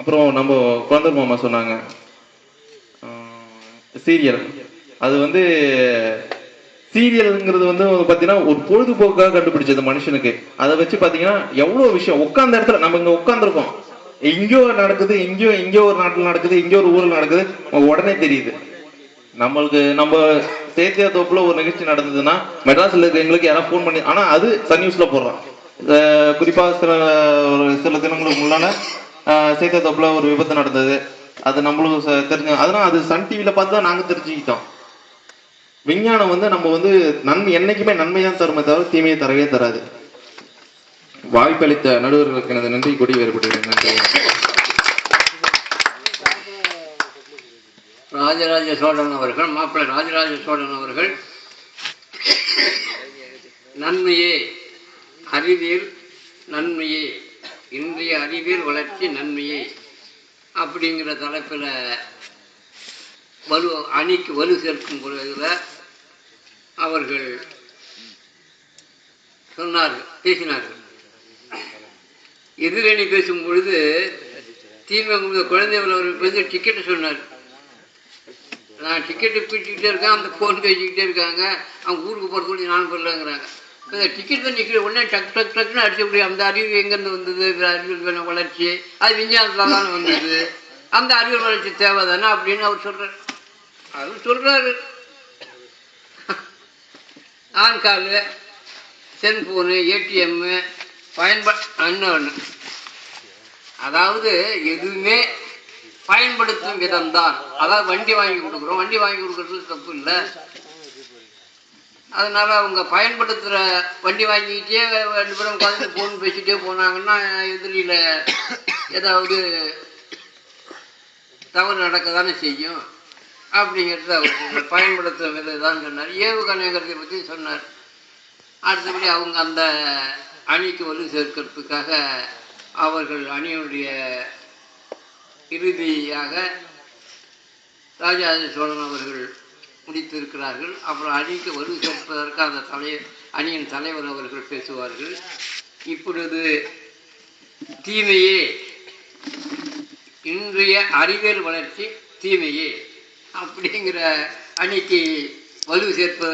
அப்புறம் நம்ம குழந்தை மாமா சொன்னாங்க. சீரியல். அது வந்து சீரியல்ங்கிறது வந்து பார்த்தீங்கன்னா ஒரு பொழுதுபோக்காக கண்டுபிடிச்சது மனுஷனுக்கு. அதை வச்சு பார்த்தீங்கன்னா எவ்வளோ விஷயம். உட்காந்த இடத்துல நம்ம இங்கே உட்காந்துருக்கோம் எங்கேயோ நடக்குது எங்கேயோ எங்கேயோ ஒரு நாட்டில் நடக்குது எங்கேயோ ஒரு ஊரில் நடக்குது. உடனே தெரியுது. நம்மளுக்கு நம்ம சேத்தியா தோப்புல ஒரு நிகழ்ச்சி நடந்ததுன்னா மெட்ராஸ்ல இருக்க எங்களுக்கு யாராவது ஃபோன் பண்ணி ஆனால் அது சன் நியூஸ்ல போடுறோம் குறிப்பாக சில ஒரு சில தினங்களுக்கு முன்னால அஹ் சேத்தியா ஒரு விபத்து நடந்தது. அது நம்மளுக்கு தெரிஞ்ச அதெல்லாம் அது சன் டிவியில் பார்த்து தான் நாங்கள் தெரிஞ்சுக்கிட்டோம். விஞ்ஞானம் வந்து நம்ம வந்து நன்மை என்னைக்குமே நன்மை தான் தருமே தவிர தீமையை தரவே தராது. வாய்ப்பளித்த நடுவர்களுக்கு எனது நன்றி கொடி வேறுபட்டு நன்றி. ராஜராஜ சோழன் அவர்கள் மாப்பிள்ளை ராஜராஜ சோழன் அவர்கள் நன்மையே அறிவியல் நன்மையே இன்றைய அறிவியல் வளர்ச்சி நன்மையை அப்படிங்கிற தலைப்பில் வலு அணிக்கு வலு சேர்க்கும் பொழுதில் அவர்கள் சொன்னார்கள் பேசினார்கள். எதிரணி பேசும் பொழுது தீமை குழந்தை அவர்கள் பேச டிக்கெட்டை சொன்னார். நான் டிக்கெட்டு பிடிச்சிக்கிட்டே இருக்கேன் அந்த ஃபோன் பேசிக்கிட்டே இருக்காங்க அவங்க ஊருக்கு போகிறதுக்குள்ள நானும் போடலங்கிறாங்க டிக்கெட் தான் நிற்கிற உடனே டக் டக் டக்குன்னு அடிச்ச அந்த அறிவு எங்கேருந்து வந்தது? அறிவியல் வேண வளர்ச்சி. அது விஞ்ஞானத்தில் தானே வந்தது. அந்த அறிவியல் வளர்ச்சி தேவை தானே அப்படின்னு அவர் சொல்கிறார் அவர் சொல்கிறாரு ஆன் காலு செல்ஃபோனு ஏடிஎம்மு பயன்பா இன்னொன்று அதாவது எதுவுமே பயன்படுத்தும் விதம்தான். அதாவது வண்டி வாங்கி கொடுக்குறோம். வண்டி வாங்கி கொடுக்குறது தப்பு இல்லை. அதனால் அவங்க பயன்படுத்துகிற வண்டி வாங்கிக்கிட்டே ரெண்டு பேரும் உட்காந்து ஃபோன் பேசிகிட்டே போனாங்கன்னா எதிரியில் ஏதாவது தவறு நடக்க தானே செய்யும். அப்படிங்கிறது அவர் பயன்படுத்துகிற விதை தான் சொன்னார். ஏவுகணைங்கிறத பற்றி சொன்னார். அடுத்தபடி அவங்க அந்த அணிக்கு வந்து சேர்க்கிறதுக்காக அவர்கள் அணியுடைய இறுதியாக ராஜராஜ சோழன் அவர்கள் முடித்திருக்கிறார்கள். அப்புறம் அணிக்கு வலு சேர்ப்பதற்கு அந்த தலை அணியின் தலைவர் அவர்கள் பேசுவார்கள். இப்பொழுது தீமையே இன்றைய அறிவியல் வளர்ச்சி தீமையே அப்படிங்கிற அணிக்கு வலு சேர்ப்பதற்கு